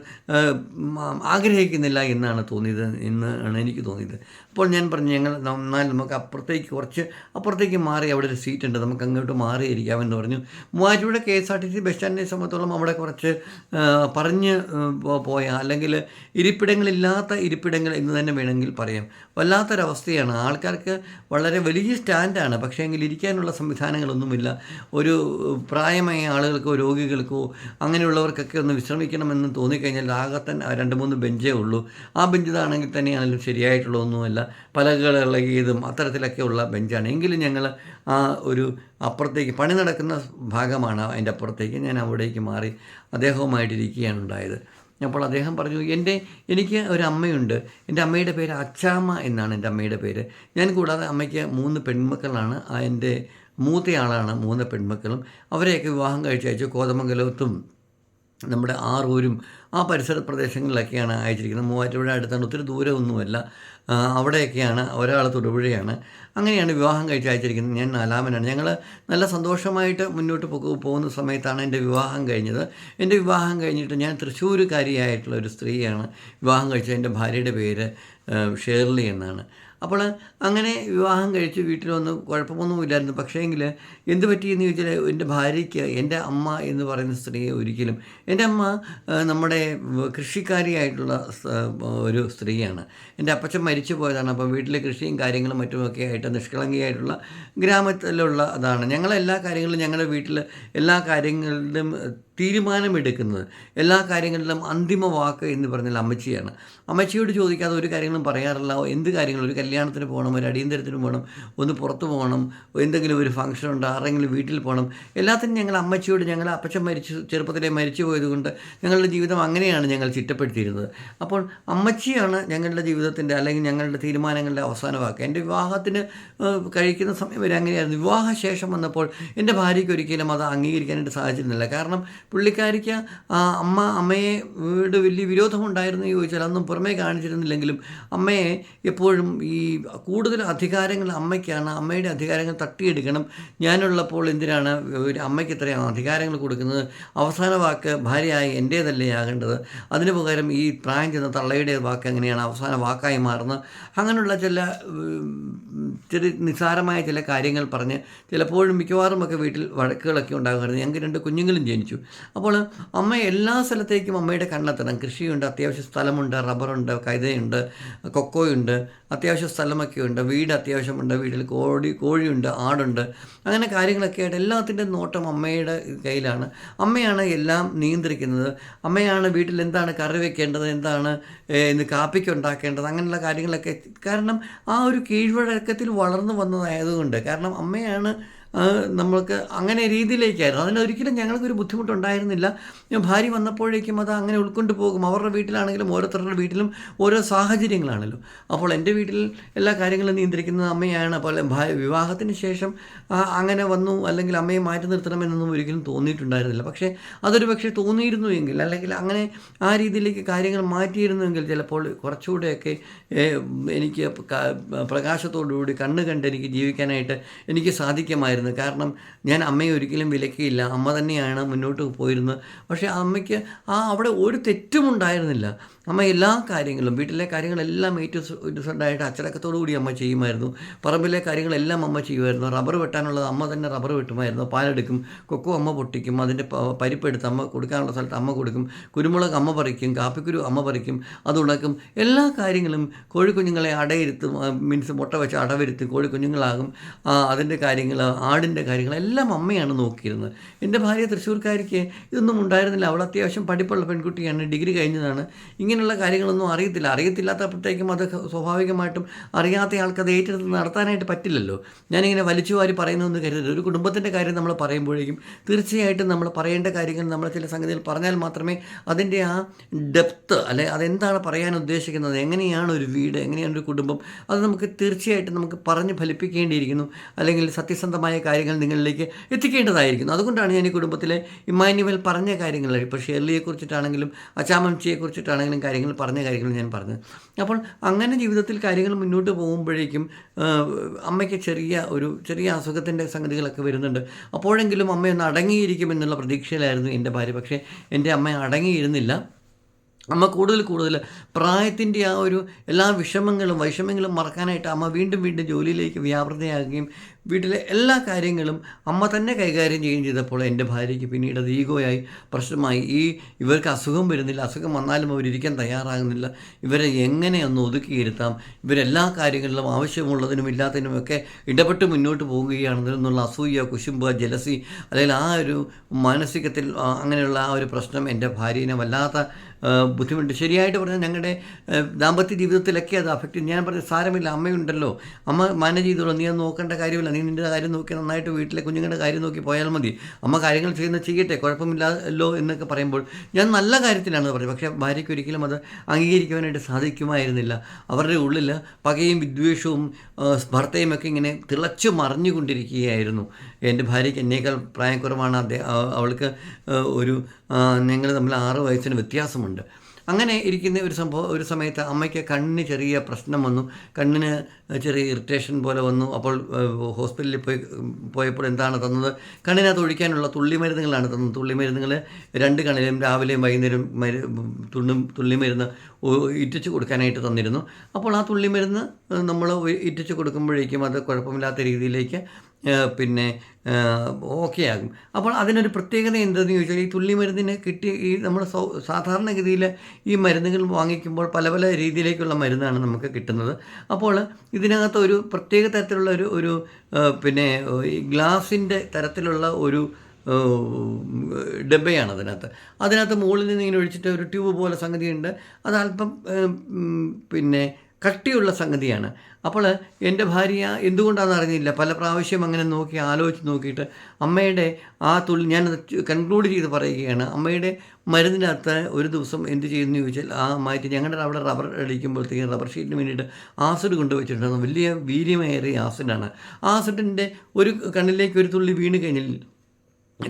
ആഗ്രഹിക്കുന്നില്ല എന്നാണ് തോന്നിയത് എന്ന് ആണ് എനിക്ക് തോന്നിയത്. അപ്പോൾ ഞാൻ പറഞ്ഞു ഞങ്ങൾ എന്നാൽ നമുക്ക് അപ്പുറത്തേക്ക് കുറച്ച് അപ്പുറത്തേക്ക് മാറി അവിടെ ഒരു സീറ്റ് ഉണ്ട്. നമുക്ക് അങ്ങോട്ട് മാറിയിരിക്കാമെന്ന് പറഞ്ഞു. Muvattupuzha K S R T C bus സ്റ്റാൻഡിനെ സംബന്ധിച്ചോളം അവിടെ കുറച്ച് പറഞ്ഞ് പോയ അല്ലെങ്കിൽ ഇരിപ്പിടങ്ങളില്ലാത്ത ഇരിപ്പിടങ്ങൾ എന്ന് തന്നെ വേണമെങ്കിൽ പറയാം. വല്ലാത്തൊരവസ്ഥയാണ്. ആൾക്കാർക്ക് വളരെ വലിയ സ്റ്റാൻഡാണ്. പക്ഷേ എങ്കിൽ ഇരിക്കാനുള്ള ഇരിക്കാനുള്ള സംവിധാനങ്ങളൊന്നുമില്ല ഒരു പ്രായമായ ആളുകൾക്കോ രോഗികൾക്കോ അങ്ങനെയുള്ളവർക്കൊക്കെ ഒന്ന് വിശ്രമിക്കണമെന്ന് തോന്നിക്കഴിഞ്ഞാൽ ആകത്തൻ രണ്ട് മൂന്ന് ബെഞ്ചേ ഉള്ളൂ. ആ ബെഞ്ച് ഇതാണെങ്കിൽ തന്നെയാണെങ്കിലും ശരിയായിട്ടുള്ളതൊന്നുമല്ല പലകൾ ഇളകിയതും അത്തരത്തിലൊക്കെയുള്ള ബെഞ്ചാണ്. എങ്കിലും ഞങ്ങൾ ആ ഒരു അപ്പുറത്തേക്ക് പണി നടക്കുന്ന ഭാഗമാണ് അതിന്റെ അപ്പുറത്തേക്ക് ഞാൻ അവിടേക്ക് മാറി അദ്ദേഹവുമായിട്ടിരിക്കുകയാണ് ഉണ്ടായത്. അപ്പോൾ അദ്ദേഹം പറഞ്ഞു എന്റെ എനിക്ക് ഒരു അമ്മയുണ്ട്. എന്റെ അമ്മയുടെ പേര് അച്ചാമ്മ എന്നാണ് എന്റെ അമ്മയുടെ പേര്. ഞാൻ കൂടാതെ അമ്മയ്ക്ക് മൂന്ന് പെൺമക്കളാണ്. ആ എന്റെ മൂത്തയാളാണ് മൂന്ന് പെൺമക്കളും. അവരെയൊക്കെ വിവാഹം കഴിച്ച് അയച്ചു കോതമംഗലത്തും നമ്മുടെ ആറൂരും ആ പരിസര പ്രദേശങ്ങളിലൊക്കെയാണ് അയച്ചിരിക്കുന്നത്. മൂവാറ്റുപുഴ അടുത്താണ്. ഒത്തിരി ദൂരമൊന്നുമല്ല. അവിടെയൊക്കെയാണ് ഒരാൾ തൊടുപുഴയാണ്. അങ്ങനെയാണ് വിവാഹം കഴിച്ച് അയച്ചിരിക്കുന്നത്. ഞാൻ നാലാമനാണ്. ഞങ്ങൾ നല്ല സന്തോഷമായിട്ട് മുന്നോട്ട് പോകുന്ന സമയത്താണ് എന്റെ വിവാഹം കഴിഞ്ഞത്. എന്റെ വിവാഹം കഴിഞ്ഞിട്ട് ഞാൻ തൃശ്ശൂരുകാരിയായിട്ടുള്ള ഒരു സ്ത്രീയാണ് വിവാഹം കഴിച്ചത്. എന്റെ ഭാര്യയുടെ പേര് ഷേർലി എന്നാണ്. അപ്പോൾ അങ്ങനെ വിവാഹം കഴിച്ച് വീട്ടിൽ വന്ന് കുഴപ്പമൊന്നുമില്ലായിരുന്നു. പക്ഷേങ്കിൽ എന്ത് പറ്റിയെന്ന് ചോദിച്ചാൽ എന്റെ ഭാര്യയ്ക്ക് എന്റെ അമ്മ എന്ന് പറയുന്ന സ്ത്രീയെ ഒരിക്കലും എന്റെ അമ്മ നമ്മുടെ കൃഷിക്കാരിയായിട്ടുള്ള ഒരു സ്ത്രീയാണ്. എന്റെ അപ്പച്ചൻ മരിച്ചു പോയതാണ്. അപ്പം വീട്ടിലെ കൃഷിയും കാര്യങ്ങളും മറ്റുമൊക്കെ ആയിട്ട് നിഷ്കളങ്കിയായിട്ടുള്ള ഗ്രാമത്തിലുള്ള അതാണ്. ഞങ്ങളെല്ലാ കാര്യങ്ങളും ഞങ്ങളുടെ വീട്ടിൽ എല്ലാ കാര്യങ്ങളിലും തീരുമാനമെടുക്കുന്നത്. എല്ലാ കാര്യങ്ങളിലും അന്തിമ വാക്ക് എന്ന് പറഞ്ഞാൽ അമ്മച്ചിയാണ്. അമ്മച്ചിയോട് ചോദിക്കാതെ ഒരു കാര്യങ്ങളും പറയാറില്ല. എന്ത് കാര്യങ്ങളും ഒരു കല്യാണത്തിന് പോകണം ഒരു അടിയന്തരത്തിന് പോകണം ഒന്ന് പുറത്ത് പോകണം എന്തെങ്കിലും ഒരു ഫംഗ്ഷൻ ഉണ്ട് ആരെങ്കിലും വീട്ടിൽ പോകണം. എല്ലാത്തിനും ഞങ്ങൾ അമ്മച്ചിയോട് ഞങ്ങൾ അപ്പച്ചൻ മരിച്ചു ചെറുപ്പത്തിലെ മരിച്ചു പോയതുകൊണ്ട് ഞങ്ങളുടെ ജീവിതം അങ്ങനെയാണ് ഞങ്ങൾ ചിട്ടപ്പെടുത്തിയിരുന്നത്. അപ്പോൾ അമ്മച്ചിയാണ് ഞങ്ങളുടെ ജീവിതത്തിന്റെ അല്ലെങ്കിൽ ഞങ്ങളുടെ തീരുമാനങ്ങളുടെ അവസാന വാക്ക്. എന്റെ വിവാഹത്തിന് കഴിക്കുന്ന സമയം വരെ അങ്ങനെയായിരുന്നു. വിവാഹശേഷം വന്നപ്പോൾ എന്റെ ഭാര്യയ്ക്ക് ഒരിക്കലും അത് അംഗീകരിക്കാനായിട്ട് സാധിച്ചിരുന്നില്ല. കാരണം പുള്ളിക്കാരിക്ക് അമ്മ അമ്മയെ വീട് വലിയ വിരോധമുണ്ടായിരുന്നു ചോദിച്ചാൽ അതൊന്നും പുറമേ കാണിച്ചിരുന്നില്ലെങ്കിലും അമ്മയെ എപ്പോഴും ഈ കൂടുതൽ അധികാരങ്ങൾ അമ്മയ്ക്കാണ് അമ്മയുടെ അധികാരങ്ങൾ തട്ടിയെടുക്കണം. ഞാനുള്ളപ്പോൾ എന്തിനാണ് ഒരു അമ്മയ്ക്ക് ഇത്രയും അധികാരങ്ങൾ കൊടുക്കുന്നത്? അവസാന വാക്ക് ഭാര്യയായി എന്റേതല്ലേ ആകേണ്ടത്? അതിന് പകരം ഈ പ്രായം ചെന്ന തള്ളയുടെ വാക്ക് എങ്ങനെയാണ് അവസാന വാക്കായി മാറുന്നത്? അങ്ങനെയുള്ള ചില ചെറിയ നിസ്സാരമായ ചില കാര്യങ്ങൾ പറഞ്ഞ് ചിലപ്പോഴും മിക്കവാറും ഒക്കെ വീട്ടിൽ വഴക്കുകളൊക്കെ ഉണ്ടാകുമായിരുന്നു ഞങ്ങൾക്ക് രണ്ട് കുഞ്ഞുങ്ങളും ജനിച്ചു. അപ്പോൾ അമ്മ എല്ലാ സ്ഥലത്തേക്കും അമ്മയുടെ കണ്ണെത്തണം. കൃഷിയുണ്ട് അത്യാവശ്യം സ്ഥലമുണ്ട് റബ്ബറുണ്ട് കൈതയുണ്ട് കൊക്കോയുണ്ട് അത്യാവശ്യം സ്ഥലമൊക്കെ ഉണ്ട് വീട് അത്യാവശ്യമുണ്ട് വീട്ടിൽ കോഴി കോഴിയുണ്ട് ആടുണ്ട്. അങ്ങനെ കാര്യങ്ങളൊക്കെ ആയിട്ട് എല്ലാത്തിന്റെ നോട്ടം അമ്മയുടെ കയ്യിലാണ്. അമ്മയാണ് എല്ലാം നിയന്ത്രിക്കുന്നത്. അമ്മയാണ് വീട്ടിൽ എന്താണ് കറി വെക്കേണ്ടത് എന്താണ് ഇന്ന് കാപ്പിക്ക് ഉണ്ടാക്കേണ്ടത് അങ്ങനെയുള്ള കാര്യങ്ങളൊക്കെ. കാരണം ആ ഒരു കീഴ്വഴക്കത്തിൽ വളർന്നു വന്നതായതുകൊണ്ട്. കാരണം അമ്മയാണ് നമ്മൾക്ക് അങ്ങനെ രീതിയിലേക്കായിരുന്നു. അതിനൊരിക്കലും ഞങ്ങൾക്കൊരു ബുദ്ധിമുട്ടുണ്ടായിരുന്നില്ല. ഭാര്യ വന്നപ്പോഴേക്കും അത് അങ്ങനെ ഉൾക്കൊണ്ട് പോകും. അവരുടെ വീട്ടിലാണെങ്കിലും ഓരോരുത്തരുടെ വീട്ടിലും ഓരോ സാഹചര്യങ്ങളാണല്ലോ. അപ്പോൾ എന്റെ വീട്ടിൽ എല്ലാ കാര്യങ്ങളും നിയന്ത്രിക്കുന്നത് അമ്മയാണ്. അപ്പോൾ വിവാഹത്തിന് ശേഷം അങ്ങനെ വന്നു. അല്ലെങ്കിൽ അമ്മയെ മാറ്റി നിർത്തണമെന്നൊന്നും ഒരിക്കലും തോന്നിയിട്ടുണ്ടായിരുന്നില്ല. പക്ഷേ അതൊരു പക്ഷേ തോന്നിയിരുന്നു എങ്കിൽ അല്ലെങ്കിൽ അങ്ങനെ ആ രീതിയിലേക്ക് കാര്യങ്ങൾ മാറ്റിയിരുന്നുവെങ്കിൽ ചിലപ്പോൾ കുറച്ചുകൂടെയൊക്കെ എനിക്ക് പ്രകാശത്തോടുകൂടി കണ്ണ് കണ്ട് എനിക്ക് ജീവിക്കാനായിട്ട് എനിക്ക് സാധിക്കുമായിരുന്നു. കാരണം ഞാൻ അമ്മയെ ഒരിക്കലും വിലക്കിയില്ല. അമ്മ തന്നെയാണ് മുന്നോട്ട് പോയിരുന്നത്. പക്ഷേ അമ്മയ്ക്ക് ആ അവിടെ ഒരു തെറ്റും ഉണ്ടായിരുന്നില്ല. അമ്മ എല്ലാ കാര്യങ്ങളും വീട്ടിലെ കാര്യങ്ങളെല്ലാം ഏറ്റവും ഇൻസെന്റായിട്ട് അച്ചടക്കത്തോടു കൂടി അമ്മ ചെയ്യുമായിരുന്നു. പറമ്പിലെ കാര്യങ്ങളെല്ലാം അമ്മ ചെയ്യുമായിരുന്നു. റബ്ബർ വെട്ടാനുള്ളത് അമ്മ തന്നെ റബ്ബർ വെട്ടുമായിരുന്നു. പാലെടുക്കും കൊക്കോ അമ്മ പൊട്ടിക്കും അതിന്റെ പരിപ്പ് പരിപ്പെടുത്ത് അമ്മ കൊടുക്കാനുള്ള സ്ഥലത്ത് അമ്മ കൊടുക്കും കുരുമുളക് അമ്മ പറിക്കും കാപ്പിക്കുരു അമ്മ പറിക്കും അത് ഉണക്കും എല്ലാ കാര്യങ്ങളും കോഴിക്കുഞ്ഞുങ്ങളെ അടയിരുത്തും മീൻസ് മുട്ട വെച്ച് അടവരുത്തും കോഴിക്കുഞ്ഞുങ്ങളാകും ആ, അതിന്റെ കാര്യങ്ങൾ ആടിന്റെ കാര്യങ്ങളെല്ലാം അമ്മയാണ് നോക്കിയിരുന്നത്. എന്റെ ഭാര്യ തൃശ്ശൂർക്കാരിക്ക് ഇതൊന്നും ഉണ്ടായിരുന്നില്ല. അവൾ അത്യാവശ്യം പഠിപ്പുള്ള പെൺകുട്ടിയാണ്. ഡിഗ്രി കഴിഞ്ഞതാണ്. ഇങ്ങനെയുള്ള കാര്യങ്ങളൊന്നും അറിയത്തില്ല. അറിയത്തില്ലാത്തപ്പോഴത്തേക്കും അത് സ്വാഭാവികമായിട്ടും അറിയാത്ത ആൾക്ക് അത് ഏറ്റെടുത്ത് നടത്താനായിട്ട് പറ്റില്ലല്ലോ. ഞാനിങ്ങനെ വലിച്ചു വാരി പറയുന്നതെന്ന് കരുതരുത്. ഒരു കുടുംബത്തിന്റെ കാര്യം നമ്മൾ പറയുമ്പോഴേക്കും തീർച്ചയായിട്ടും നമ്മൾ പറയേണ്ട കാര്യങ്ങൾ നമ്മൾ ചില സംഗതികൾ പറഞ്ഞാൽ മാത്രമേ അതിന്റെ ആ ഡെപ്ത്ത് അല്ലെ അതെന്താണ് പറയാൻ ഉദ്ദേശിക്കുന്നത്? എങ്ങനെയാണ് ഒരു വീട്? എങ്ങനെയാണ് ഒരു കുടുംബം? അത് നമുക്ക് തീർച്ചയായിട്ടും നമുക്ക് പറഞ്ഞ് ഫലിപ്പിക്കേണ്ടിയിരിക്കുന്നു. അല്ലെങ്കിൽ സത്യസന്ധമായ കാര്യങ്ങൾ നിങ്ങളിലേക്ക് എത്തിക്കേണ്ടതായിരിക്കുന്നു. അതുകൊണ്ടാണ് ഞാൻ ഈ കുടുംബത്തിലെ ഇമ്മാനുവൽ പറഞ്ഞ കാര്യങ്ങൾ ഇപ്പോൾ ഷെർലിയെക്കുറിച്ചിട്ടാണെങ്കിലും അച്ചാമംചിയെക്കുറിച്ചിട്ടാണെങ്കിലും കാര്യങ്ങൾ പറഞ്ഞ കാര്യങ്ങൾ ഞാൻ പറഞ്ഞത് അപ്പോൾ അങ്ങനെ ജീവിതത്തിൽ കാര്യങ്ങൾ മുന്നോട്ട് പോകുമ്പോഴേക്കും അമ്മയ്ക്ക് ചെറിയ ഒരു ചെറിയ അസുഖത്തിന്റെ സംഗതികളൊക്കെ വരുന്നുണ്ട്. അപ്പോഴെങ്കിലും അമ്മയൊന്ന് അടങ്ങിയിരിക്കുമെന്നുള്ള പ്രതീക്ഷയിലായിരുന്നു എന്റെ ഭാര്യ. പക്ഷേ എന്റെ അമ്മ അടങ്ങിയിരുന്നില്ല. അമ്മ കൂടുതൽ കൂടുതൽ പ്രായത്തിന്റെ ആ ഒരു എല്ലാ വിഷമങ്ങളും വൈഷമ്യങ്ങളും മറക്കാനായിട്ട് അമ്മ വീണ്ടും വീണ്ടും ജോലിയിലേക്ക് വ്യാപൃതയാകുകയും വീട്ടിലെ എല്ലാ കാര്യങ്ങളും അമ്മ തന്നെ കൈകാര്യം ചെയ്യുകയും ചെയ്തപ്പോൾ എന്റെ ഭാര്യയ്ക്ക് പിന്നീട് അത് ഈഗോയായി പ്രശ്നമായി. ഈ ഇവർക്ക് അസുഖം വരുന്നില്ല. അസുഖം വന്നാലും അവരിരിക്കാൻ തയ്യാറാകുന്നില്ല. ഇവരെ എങ്ങനെയൊന്ന് ഒതുക്കിയിരുത്താം ഇവരെല്ലാ കാര്യങ്ങളിലും ആവശ്യമുള്ളതിനും ഇല്ലാത്തതിനുമൊക്കെ ഇടപെട്ട് മുന്നോട്ട് പോവുകയാണെന്നുള്ള അസൂയ കുശുമ്പ് ജലസി അല്ലെങ്കിൽ ആ ഒരു മാനസികത്തിൽ അങ്ങനെയുള്ള ആ ഒരു പ്രശ്നം എന്റെ ഭാര്യനെ വല്ലാത്ത ബുദ്ധിമുട്ട്. ശരിയായിട്ട് പറഞ്ഞാൽ ഞങ്ങളുടെ ദാമ്പത്യ ജീവിതത്തിലൊക്കെ അത് അഫക്റ്റ്. ഞാൻ പറഞ്ഞത് സാരമില്ല അമ്മയുണ്ടല്ലോ. അമ്മ മാനേജ് ചെയ്തോളൂ. നീ അത് നോക്കേണ്ട കാര്യമില്ല. നീ നിന്റെ കാര്യം നോക്കി നന്നായിട്ട് വീട്ടിലെ കുഞ്ഞുങ്ങളുടെ കാര്യം നോക്കി പോയാൽ മതി. അമ്മ കാര്യങ്ങൾ ചെയ്യുന്ന ചെയ്യട്ടെ കുഴപ്പമില്ലല്ലോ എന്നൊക്കെ പറയുമ്പോൾ ഞാൻ നല്ല കാര്യത്തിലാണ് പറഞ്ഞത് പക്ഷേ ഭാര്യയ്ക്ക് ഒരിക്കലും അത് അംഗീകരിക്കുവാനായിട്ട് സാധിക്കുമായിരുന്നില്ല. അവരുടെ ഉള്ളിൽ പകയും വിദ്വേഷവും ഭർത്തയും ഒക്കെ ഇങ്ങനെ തിളച്ചു മറിഞ്ഞുകൊണ്ടിരിക്കുകയായിരുന്നു. എന്റെ ഭാര്യയ്ക്ക് എന്നേക്കാൾ പ്രായക്കുറവാണ് അദ്ദേഹം അവൾക്ക് ഒരു ഞങ്ങൾ തമ്മിൽ ആറ് വയസ്സിന് വ്യത്യാസമുണ്ട്. അങ്ങനെ ഇരിക്കുന്ന ഒരു സംഭവം ഒരു സമയത്ത് അമ്മയ്ക്ക് കണ്ണിന് ചെറിയ പ്രശ്നം വന്നു. കണ്ണിന് ചെറിയ ഇറിറ്റേഷൻ പോലെ വന്നു. അപ്പോൾ ഹോസ്പിറ്റലിൽ പോയി പോയപ്പോൾ എന്താണ് തന്നത്? കണ്ണിനകത്ത് ഒഴിക്കാനുള്ള തുള്ളി മരുന്നുകളാണ് തന്നത്. തുള്ളി മരുന്നുകൾ രണ്ട് കണ്ണിലും രാവിലെയും വൈകുന്നേരം മരു തുണ്ണും തുള്ളി മരുന്ന് ഇറ്റിച്ച് കൊടുക്കാനായിട്ട് തന്നിരുന്നു. അപ്പോൾ ആ തുള്ളി മരുന്ന് നമ്മൾ ഇറ്റിച്ച് കൊടുക്കുമ്പോഴേക്കും അത് കുഴപ്പമില്ലാത്ത രീതിയിലേക്ക് പിന്നെ ഓക്കെ ആകും അപ്പോൾ അതിനൊരു പ്രത്യേകത എന്തെന്ന് ചോദിച്ചാൽ ഈ തുള്ളി മരുന്നിന് കിട്ടിയ ഈ നമ്മൾ സാധാരണഗതിയിൽ ഈ മരുന്നുകൾ വാങ്ങിക്കുമ്പോൾ പല പല രീതിയിലേക്കുള്ള മരുന്നാണ് നമുക്ക് കിട്ടുന്നത്. അപ്പോൾ ഇതിനകത്ത് ഒരു പ്രത്യേക തരത്തിലുള്ള ഒരു ഒരു പിന്നെ ഈ ഗ്ലാസിന്റെ തരത്തിലുള്ള ഒരു ഡബ്ബയാണ് അതിനകത്ത്. അതിനകത്ത് മുകളിൽ നിന്ന് ഇങ്ങനെ ഒഴിച്ചിട്ട് ഒരു ട്യൂബ് പോലെ സംഗതിയുണ്ട്. അത് അല്പം പിന്നെ കട്ടിയുള്ള സംഗതിയാണ്. അപ്പോൾ എന്റെ ഭാര്യ എന്തുകൊണ്ടാണെന്ന് അറിഞ്ഞില്ല. പല പ്രാവശ്യം അങ്ങനെ നോക്കി ആലോചിച്ച് നോക്കിയിട്ട് അമ്മയുടെ ആ തുള്ളി ഞാനത് കൺക്ലൂഡ് ചെയ്ത് പറയുകയാണ്. അമ്മയുടെ മരുന്നിനകത്ത് ഒരു ദിവസം എന്ത് ചെയ്യുന്നു ചോദിച്ചാൽ ആ മാറ്റി ഞങ്ങളുടെ അവിടെ റബ്ബർ അടിക്കുമ്പോഴത്തേക്കും റബ്ബർ ഷീറ്റിന് വേണ്ടിയിട്ട് ആസിഡ് കൊണ്ടുവച്ചിട്ടുണ്ടായിരുന്നു വലിയ വീര്യമേറിയ ആസിഡാണ് ആസിഡിന്റെ ഒരു കണ്ണിലേക്ക് ഒരു തുള്ളി വീണ് കഴിഞ്ഞാൽ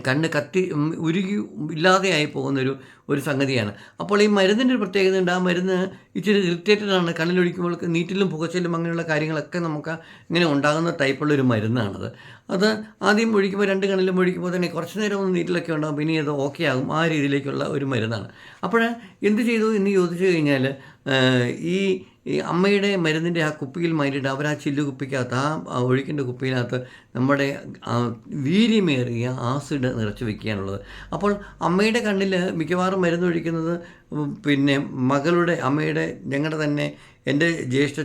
കണ്ണ് കത്തി ഉരുകി ഇല്ലാതെയായി പോകുന്നൊരു ഒരു സംഗതിയാണ്. അപ്പോൾ ഈ മരുന്നിന്റെ ഒരു പ്രത്യേകത ഉണ്ട്. ആ മരുന്ന് ഇച്ചിരി ഇറിറ്റേറ്റഡ് ആണ്. കണ്ണിലൊഴിക്കുമ്പോൾ നീറ്റിലും പുകച്ചിലും അങ്ങനെയുള്ള കാര്യങ്ങളൊക്കെ നമുക്ക് ഇങ്ങനെ ഉണ്ടാകുന്ന ടൈപ്പുള്ള ഒരു മരുന്നാണത്. അത് ആദ്യം ഒഴിക്കുമ്പോൾ രണ്ട് കണ്ണിലും ഒഴിക്കുമ്പോൾ തന്നെ കുറച്ച് നേരം ഒന്ന് നീറ്റിലൊക്കെ ഉണ്ടാകും. പിന്നെ അത് ഓക്കെ ആകും. ആ രീതിയിലേക്കുള്ള ഒരു മരുന്നാണ്. അപ്പോൾ എന്ത് ചെയ്തു എന്ന് ചോദിച്ചു കഴിഞ്ഞാൽ ഈ ഈ അമ്മയുടെ മരുന്നിന്റെ ആ കുപ്പിയിൽ മാറ്റിയിട്ട് അവർ ആ ചില്ലു കുപ്പിക്കകത്ത് ആ ഒഴുക്കിന്റെ കുപ്പിയിനകത്ത് നമ്മുടെ വീര്യമേറിയ ആസിഡ് നിറച്ച് വെക്കുകയാണുള്ളത്. അപ്പോൾ അമ്മയുടെ കണ്ണിൽ മിക്കവാറും മരുന്ന് ഒഴിക്കുന്നത് പിന്നെ മകളുടെ അമ്മയുടെ ഞങ്ങളുടെ തന്നെ എന്റെ ജ്യേഷ്ഠ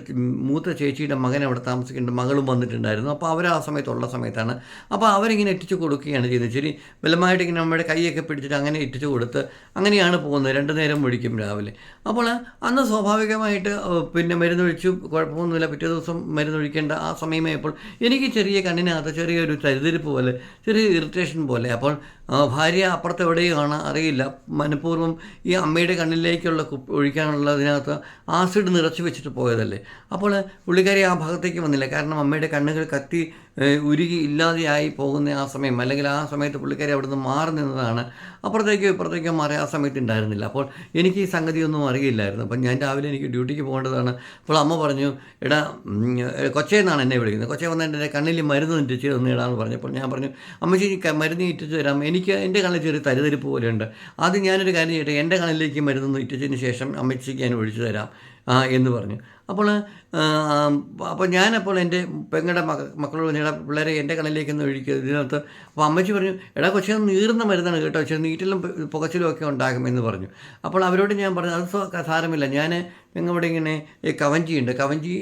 മൂത്ത ചേച്ചിയുടെ മകൻ അവിടെ താമസിക്കേണ്ട മകളും വന്നിട്ടുണ്ടായിരുന്നു. അപ്പോൾ അവർ ആ സമയത്തുള്ള സമയത്താണ്. അപ്പോൾ അവരിങ്ങനെ എത്തിച്ചു കൊടുക്കുകയാണ് ചെയ്തത് ശരി ബലമായിട്ട് ഇങ്ങനെ നമ്മുടെ കൈയൊക്കെ പിടിച്ചിട്ട് അങ്ങനെ എത്തിച്ചു കൊടുത്ത് അങ്ങനെയാണ് പോകുന്നത്. രണ്ട് നേരം ഒഴിക്കും രാവിലെ. അപ്പോൾ അന്ന് സ്വാഭാവികമായിട്ട് പിന്നെ മരുന്നൊഴിച്ചു കുഴപ്പമൊന്നുമില്ല. പിറ്റേ ദിവസം മരുന്നൊഴിക്കേണ്ട ആ സമയമായപ്പോൾ എനിക്ക് ചെറിയ കണ്ണിനകത്ത് ചെറിയൊരു തരിതിരിപ്പ് പോലെ ചെറിയ ഇറിറ്റേഷൻ പോലെ. അപ്പോൾ ഭാര്യ അപ്പുറത്ത് എവിടെയാണ് അറിയില്ല. മനഃപൂർവം ഈ അമ്മയുടെ കണ്ണിലേക്കുള്ള ഒഴിക്കാനുള്ളതിനകത്ത് ആസിഡ് നിറച്ച് വെച്ചിട്ട് പോയതല്ലേ? അപ്പോൾ പുള്ളിക്കാരി ആ ഭാഗത്തേക്ക് വന്നില്ല. കാരണം അമ്മയുടെ കണ്ണുകൾ കത്തി ഉരുകി ഇല്ലാതെയായി പോകുന്ന ആ സമയം അല്ലെങ്കിൽ ആ സമയത്ത് പുള്ളിക്കാരി നിന്ന് മാറി നിന്നതാണ്. അപ്പുറത്തേക്കോ ഇപ്പുറത്തേക്കോ മാറി ആ സമയത്ത് ഉണ്ടായിരുന്നില്ല. അപ്പോൾ എനിക്ക് ഈ സംഗതിയൊന്നും അറിയില്ലായിരുന്നു. അപ്പം ഞാൻ രാവിലെ എനിക്ക് ഡ്യൂട്ടിക്ക് പോകേണ്ടതാണ്. അപ്പോൾ അമ്മ പറഞ്ഞു എടാ കൊച്ചയെന്നാണ് എന്നെ വിളിക്കുന്നത്. കൊച്ചെ വന്നിട്ട് എന്റെ കണ്ണിൽ മരുന്ന് ഇറ്റിച്ച് തന്നു ഇടാന്ന് പറഞ്ഞപ്പോൾ ഞാൻ പറഞ്ഞു അമ്മച്ചി മരുന്ന് ഇറ്റിച്ച് തരാം. എനിക്ക് എന്റെ കണ്ണിൽ ചെറിയ തരിതരിപ്പ് പോലെയുണ്ട്. ആദ്യം ഞാനൊരു കാര്യം ചെയ്യട്ടെ. എന്റെ കണ്ണിലേക്ക് മരുന്ന് ഇറ്റിച്ചതിന് ശേഷം അമ്മച്ചിക്ക് ഞാൻ ഒഴിച്ചു തരാം. എന്ന് പറഞ്ഞു. അപ്പോൾ അപ്പോൾ ഞാനപ്പോൾ എന്റെ പെങ്ങളുടെ മക മക്കളോട് പറഞ്ഞു പിള്ളേരെ എന്റെ കണ്ണിലേക്ക് ഒന്ന് ഒഴിക്കുക ഇതിനകത്ത് അപ്പോൾ അമ്മച്ചി പറഞ്ഞു എടാ കൊച്ചി നീറുന്ന മരുന്നാണ് കേട്ടോ പക്ഷേ നീറ്റിലും പുകച്ചിലും ഒക്കെ ഉണ്ടാകുമെന്ന് പറഞ്ഞു. അപ്പോൾ അവരോട് ഞാൻ പറഞ്ഞു അത് സാരമില്ല. ഞാൻ ഞങ്ങളിവിടെ ഇങ്ങനെ ഈ കവഞ്ചി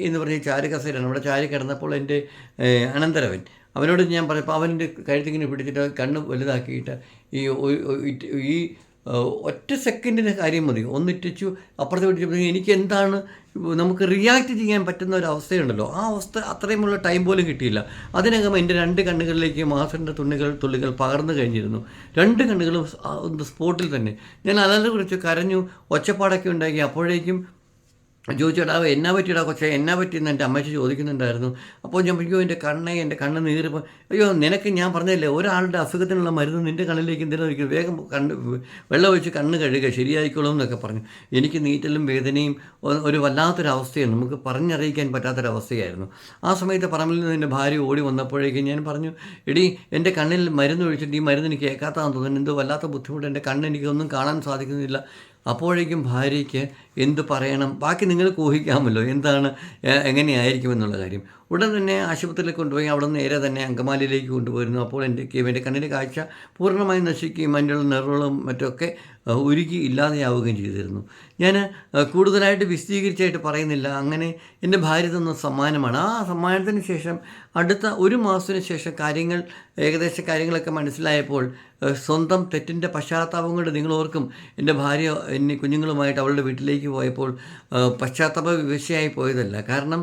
എന്ന് പറഞ്ഞ ചാരി കസേരയാണ് ഇവിടെ ചാരി കിടന്നപ്പോൾ എന്റെ അനന്തരവൻ അവനോട് ഞാൻ പറഞ്ഞപ്പോൾ അവന്റെ കഴുത്തിങ്ങനെ പിടിച്ചിട്ട് കണ്ണ് വലുതാക്കിയിട്ട് ഈ ഈ ഒറ്റ സെക്കൻഡിന്റെ കാര്യം മതി. ഒന്നിറ്റിച്ചു അപ്പുറത്ത് പിടിച്ചപ്പോൾ എനിക്ക് എന്താണ് നമുക്ക് റിയാക്ട് ചെയ്യാൻ പറ്റുന്ന ഒരു അവസ്ഥയുണ്ടല്ലോ. ആ അവസ്ഥ അത്രയുമുള്ള ടൈം പോലും കിട്ടിയില്ല. അതിനകം എന്റെ രണ്ട് കണ്ണുകളിലേക്ക് മാസന്റെ തുണികൾ തുള്ളികൾ പകർന്നു കഴിഞ്ഞിരുന്നു. രണ്ട് കണ്ണുകളും സ്പോട്ടിൽ തന്നെ. ഞാൻ അലറി കുറിച്ച് കരഞ്ഞു. ഒച്ചപ്പാടൊക്കെ ഉണ്ടാക്കി അപ്പോഴേക്കും ചോദിച്ചോടാ എന്നാ പറ്റിയടാ കൊച്ചേ? എന്നാ പറ്റിയെന്ന് എന്റെ അമ്മച്ചി ചോദിക്കുന്നുണ്ടായിരുന്നു. അപ്പോൾ ഞാൻ അയ്യോ എന്റെ കണ്ണേ എന്റെ കണ്ണ് നീറിപ്പോൾ അയ്യോ നിനക്ക് ഞാൻ പറഞ്ഞില്ലേ ഒരാളുടെ അസുഖത്തിനുള്ള മരുന്ന് നിന്റെ കണ്ണിലേക്ക് എന്തിനാ വയ്ക്കും വേഗം കണ്ണ് വെള്ളം ഒഴിച്ച് കണ്ണ് കഴുകുക ശരിയായിക്കോളും എന്നൊക്കെ പറഞ്ഞു. എനിക്ക് നീറ്റലും വേദനയും ഒരു വല്ലാത്തൊരവസ്ഥയാണ്. നമുക്ക് പറഞ്ഞറിയിക്കാൻ പറ്റാത്തൊരവസ്ഥയായിരുന്നു. ആ സമയത്ത് പറമ്പിൽ നിന്ന് എന്റെ ഭാര്യ ഓടി വന്നപ്പോഴേക്കും ഞാൻ പറഞ്ഞു എടി എന്റെ കണ്ണിൽ മരുന്ന് ഒഴിച്ചിട്ട് ഈ മരുന്ന് എനിക്ക് കേൾക്കാത്തതാണെന്ന് തോന്നുന്നു. എന്തോ വല്ലാത്ത ബുദ്ധിമുട്ട്. എന്റെ കണ്ണ് എനിക്കൊന്നും കാണാൻ സാധിക്കുന്നില്ല. അപ്പോഴേക്കും ഭാര്യയ്ക്ക് എന്തു പറയണം? ബാക്കി നിങ്ങൾക്ക് ഊഹിക്കാമല്ലോ എന്താണ് എങ്ങനെയായിരിക്കും എന്നുള്ള കാര്യം. ഉടൻ തന്നെ ആശുപത്രിയിൽ കൊണ്ടുപോയി അവിടെ നിന്ന് നേരെ തന്നെ അങ്കമാലിയിലേക്ക് കൊണ്ടുപോയിരുന്നു. അപ്പോൾ എന്റെ എന്റെ കണ്ണിന്റെ കാഴ്ച പൂർണമായും നശിക്കുകയും അതിന്റെ നിറങ്ങളും മറ്റൊക്കെ ഉരുകി ഇല്ലാതെയാവുകയും ചെയ്തിരുന്നു. ഞാൻ കൂടുതലായിട്ട് വിശദീകരിച്ചായിട്ട് പറയുന്നില്ല. അങ്ങനെ എന്റെ ഭാര്യ തന്ന സമ്മാനമാണ്. ആ സമ്മാനത്തിന് ശേഷം അടുത്ത ഒരു മാസത്തിന് ശേഷം കാര്യങ്ങൾ ഏകദേശം കാര്യങ്ങളൊക്കെ മനസ്സിലായപ്പോൾ സ്വന്തം തെറ്റിന്റെ പശ്ചാത്താപം കൊണ്ട് നിങ്ങൾ ഓർക്കും എന്റെ ഭാര്യ എന്നെ കുഞ്ഞുങ്ങളുമായിട്ട് അവളുടെ വീട്ടിലേക്ക് പോയപ്പോൾ പശ്ചാത്താപ വിവശയായി പോയതല്ല. കാരണം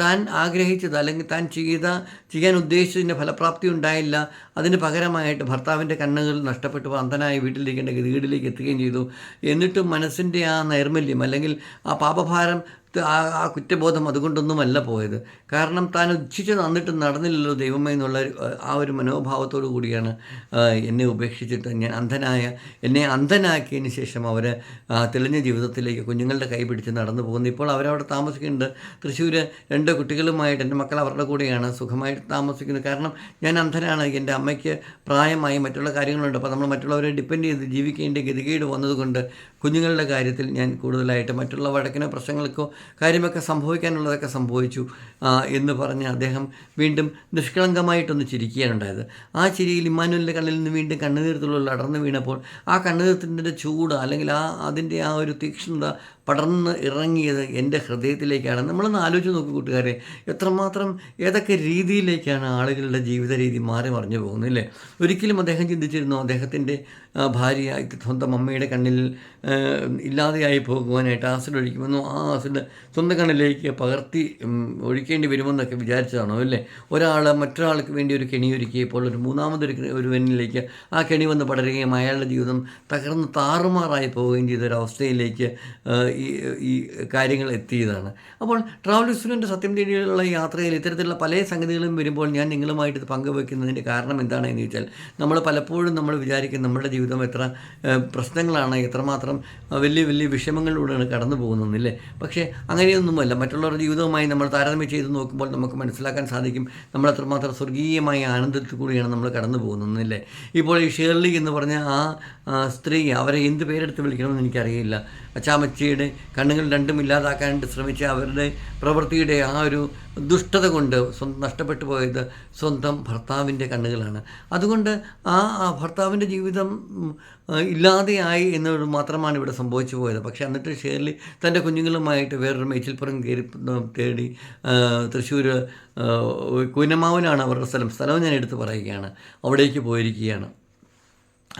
താൻ ആഗ്രഹിച്ചത് അല്ലെങ്കിൽ താൻ ചെയ്ത ചെയ്യാൻ ഉദ്ദേശിച്ചതിന്റെ ഫലപ്രാപ്തി ഉണ്ടായില്ല. അതിന് പകരമായിട്ട് ഭർത്താവിന്റെ കണ്ണുകൾ നഷ്ടപ്പെട്ടു. അന്ധനായി വീട്ടിലിരിക്കേണ്ട വീടിലേക്ക് എത്തുകയും ചെയ്തു. എന്നിട്ടും മനസ്സിന്റെ ആ നൈർമല്യം അല്ലെങ്കിൽ ആ പാപഭാരം ആ കുറ്റബോധം അതുകൊണ്ടൊന്നുമല്ല പോയത്. കാരണം താൻ ഉച്ഛിച്ച് തന്നിട്ട് നടന്നില്ലല്ലോ ദൈവമേ എന്നുള്ള ആ, ഒരു മനോഭാവത്തോടു കൂടിയാണ് എന്നെ ഉപേക്ഷിച്ചിട്ട് ഞാൻ അന്ധനായ എന്നെ അന്ധനാക്കിയതിന് ശേഷം അവർ തെളിഞ്ഞ ജീവിതത്തിലേക്ക് കുഞ്ഞുങ്ങളുടെ കൈ പിടിച്ച് നടന്നു പോകുന്നു. ഇപ്പോൾ അവരവിടെ താമസിക്കുന്നുണ്ട്. തൃശ്ശൂർ രണ്ട് കുട്ടികളുമായിട്ട് എന്റെ മക്കൾ അവരുടെ കൂടെയാണ് സുഖമായിട്ട് താമസിക്കുന്നത്. കാരണം ഞാൻ അന്ധനാണ്. എന്റെ അമ്മയ്ക്ക് പ്രായമായി മറ്റുള്ള കാര്യങ്ങളുണ്ട്. അപ്പോൾ നമ്മൾ മറ്റുള്ളവരെ ഡിപ്പെൻഡ് ചെയ്ത് ജീവിക്കേണ്ട ഗതികേട് വന്നതുകൊണ്ട് കുഞ്ഞുങ്ങളുടെ കാര്യത്തിൽ ഞാൻ കൂടുതലായിട്ട് മറ്റുള്ള വഴക്കിനോ പ്രശ്നങ്ങൾക്കോ കാര്യമൊക്കെ സംഭവിക്കാനുള്ളതൊക്കെ സംഭവിച്ചു എന്ന് പറഞ്ഞ് അദ്ദേഹം വീണ്ടും നിഷ്കളങ്കമായിട്ടൊന്ന് ചിരിക്കുകയാണുണ്ടായത്. ആ ചിരിയിൽ ഇമ്മാനുവലിന്റെ കണ്ണിൽ നിന്ന് വീണ്ടും കണ്ണുനീർത്തുള്ള അടർന്നു വീണപ്പോൾ ആ കണ്ണുനീർത്തിന്റെ ചൂട് അല്ലെങ്കിൽ ആ അതിന്റെ ആ ഒരു തീക്ഷ്ണത പടർന്ന് ഇറങ്ങിയത് എന്റെ ഹൃദയത്തിലേക്കാണ്. നമ്മളൊന്ന് ആലോചിച്ച് നോക്കൂ കൂട്ടുകാരെ എത്രമാത്രം ഏതൊക്കെ രീതിയിലേക്കാണ് ആളുകളുടെ ജീവിത രീതി മാറി മറിഞ്ഞു പോകുന്നത് അല്ലേ? ഒരിക്കലും അദ്ദേഹം ചിന്തിച്ചിരുന്നു അദ്ദേഹത്തിന്റെ ഭാര്യ സ്വന്തം അമ്മയുടെ കണ്ണിൽ ഇല്ലാതെയായി പോകുവാനായിട്ട് ആസിഡ് ഒഴിക്കുമെന്നോ ആ ആസിഡ് സ്വന്തം കണ്ണിലേക്ക് പകർത്തി ഒഴിക്കേണ്ടി വരുമെന്നൊക്കെ വിചാരിച്ചതാണോ അല്ലേ? ഒരാൾ മറ്റൊരാൾക്ക് വേണ്ടി ഒരു കെണി ഒരുക്കിയപ്പോൾ ഒരു മൂന്നാമതൊരു ഒരുവനിലേക്ക് ആ കെണി വന്ന് പടരുകയും അയാളുടെ ജീവിതം തകർന്ന് താറുമാറായി പോവുകയും ചെയ്ത ഒരു അവസ്ഥയിലേക്ക് ആ, ഈ ഈ കാര്യങ്ങൾ എത്തിയതാണ്. അപ്പോൾ ട്രാവൽ വിസ്റ്റുവിന്റെ സത്യം തേടിയുള്ള യാത്രയിൽ ഇത്തരത്തിലുള്ള പല സംഗതികളും വരുമ്പോൾ ഞാൻ നിങ്ങളുമായിട്ട് ഇത് പങ്കുവെക്കുന്നതിന്റെ കാരണം എന്താണെന്ന് ചോദിച്ചാൽ നമ്മൾ പലപ്പോഴും നമ്മൾ വിചാരിക്കും നമ്മുടെ ജീവിതം എത്ര പ്രശ്നങ്ങളാണ് എത്രമാത്രം വലിയ വലിയ വിഷമങ്ങളിലൂടെയാണ് കടന്നു പോകുന്നതെന്നില്ലേ? പക്ഷേ അങ്ങനെയൊന്നുമല്ല. മറ്റുള്ളവരുടെ ജീവിതവുമായി നമ്മൾ താരതമ്യം ചെയ്ത് നോക്കുമ്പോൾ നമുക്ക് മനസ്സിലാക്കാൻ സാധിക്കും നമ്മൾ എത്രമാത്രം സ്വർഗീയമായ ആനന്ദത്തിൽ കൂടിയാണ് നമ്മൾ കടന്നു പോകുന്നതെന്നില്ലേ? ഇപ്പോൾ ഈ ഷേർലി എന്ന് പറഞ്ഞ ആ, സ്ത്രീ അവരെ എന്ത് പേരെടുത്ത് വിളിക്കണമെന്ന് എനിക്കറിയില്ല. അച്ചാമച്ചിയുടെ കണ്ണുകൾ രണ്ടും ഇല്ലാതാക്കാനായിട്ട് ശ്രമിച്ച അവരുടെ പ്രവൃത്തിയുടെ ആ ഒരു ദുഷ്ടത കൊണ്ട് സ്വന്തം നഷ്ടപ്പെട്ടു പോയത് സ്വന്തം ഭർത്താവിന്റെ കണ്ണുകളാണ്. അതുകൊണ്ട് ആ ഭർത്താവിന്റെ ജീവിതം ഇല്ലാതെയായി എന്നത് മാത്രമാണ് ഇവിടെ സംഭവിച്ചു പോയത്. പക്ഷെ എന്നിട്ട് ഷേർലി തന്റെ കുഞ്ഞുങ്ങളുമായിട്ട് വേറൊരു മേച്ചിൽപ്പുറം കയറി തേടി തൃശ്ശൂർ കുനമാവനാണ് അവരുടെ സ്ഥലം. സ്ഥലവും ഞാൻ എടുത്ത് പറയുകയാണ്. അവിടേക്ക് പോയിരിക്കുകയാണ്.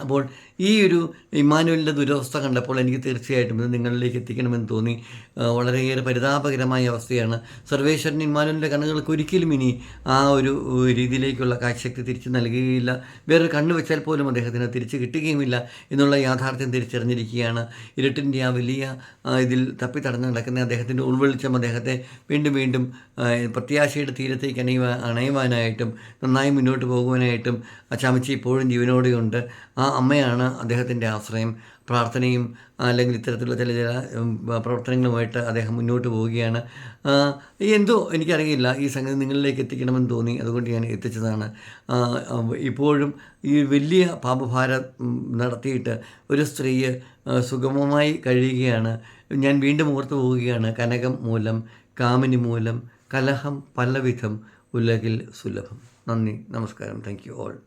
അപ്പോൾ ഈ ഒരു ഇമ്മാനുവലിന്റെ ദുരവസ്ഥ കണ്ടപ്പോൾ എനിക്ക് തീർച്ചയായിട്ടും ഇത് നിങ്ങളിലേക്ക് എത്തിക്കണമെന്ന് തോന്നി. ആ, വളരെയേറെ പരിതാപകരമായ അവസ്ഥയാണ്. സർവേശ്വരൻ ഇമ്മാനുവലിന്റെ കണ്ണുകൾക്ക് ഒരിക്കലും ഇനി ആ ഒരു രീതിയിലേക്കുള്ള കാഴ്ചശക്തി തിരിച്ചു നൽകുകയില്ല. വേറൊരു കണ്ണ് വെച്ചാൽ പോലും അദ്ദേഹത്തിന് തിരിച്ചു കിട്ടുകയുമില്ല എന്നുള്ള യാഥാർത്ഥ്യം തിരിച്ചറിഞ്ഞിരിക്കുകയാണ്. ഇരുട്ടിന്റെ ആ വലിയ ഇതിൽ തപ്പിത്തടഞ്ഞ് നടക്കുന്ന അദ്ദേഹത്തിന്റെ ഉൾവെളിച്ചം അദ്ദേഹത്തെ വീണ്ടും വീണ്ടും ആ, പ്രത്യാശയുടെ തീരത്തേക്ക് അണയുവാ അണയുവാനായിട്ടും നന്നായി മുന്നോട്ട് പോകുവാനായിട്ടും അച്ചാമച്ചി ഇപ്പോഴും ജീവനോടെയുണ്ട്. ആ അമ്മയാണ് അദ്ദേഹത്തിന്റെ ആശ്രയം പ്രാർത്ഥനയും അല്ലെങ്കിൽ ഇത്തരത്തിലുള്ള ചില ചില പ്രവർത്തനങ്ങളുമായിട്ട് അദ്ദേഹം മുന്നോട്ട് പോവുകയാണ്. എന്തോ എനിക്കറിയില്ല. ഈ സംഗതി നിങ്ങളിലേക്ക് എത്തിക്കണമെന്ന് തോന്നി. അതുകൊണ്ട് ഞാൻ എത്തിച്ചതാണ്. ഇപ്പോഴും ഈ വലിയ പാപഭാരം നടത്തിയിട്ട് ഒരു സ്ത്രീ ആ, സുഗമമായി കഴിയുകയാണ്. ഞാൻ വീണ്ടും ഓർത്തു പോവുകയാണ്. കനകം മൂലം കാമിനി മൂലം കലഹം പലവിധം ഉലകിൽ സുലഭം. നന്ദി. നമസ്കാരം. Thank you all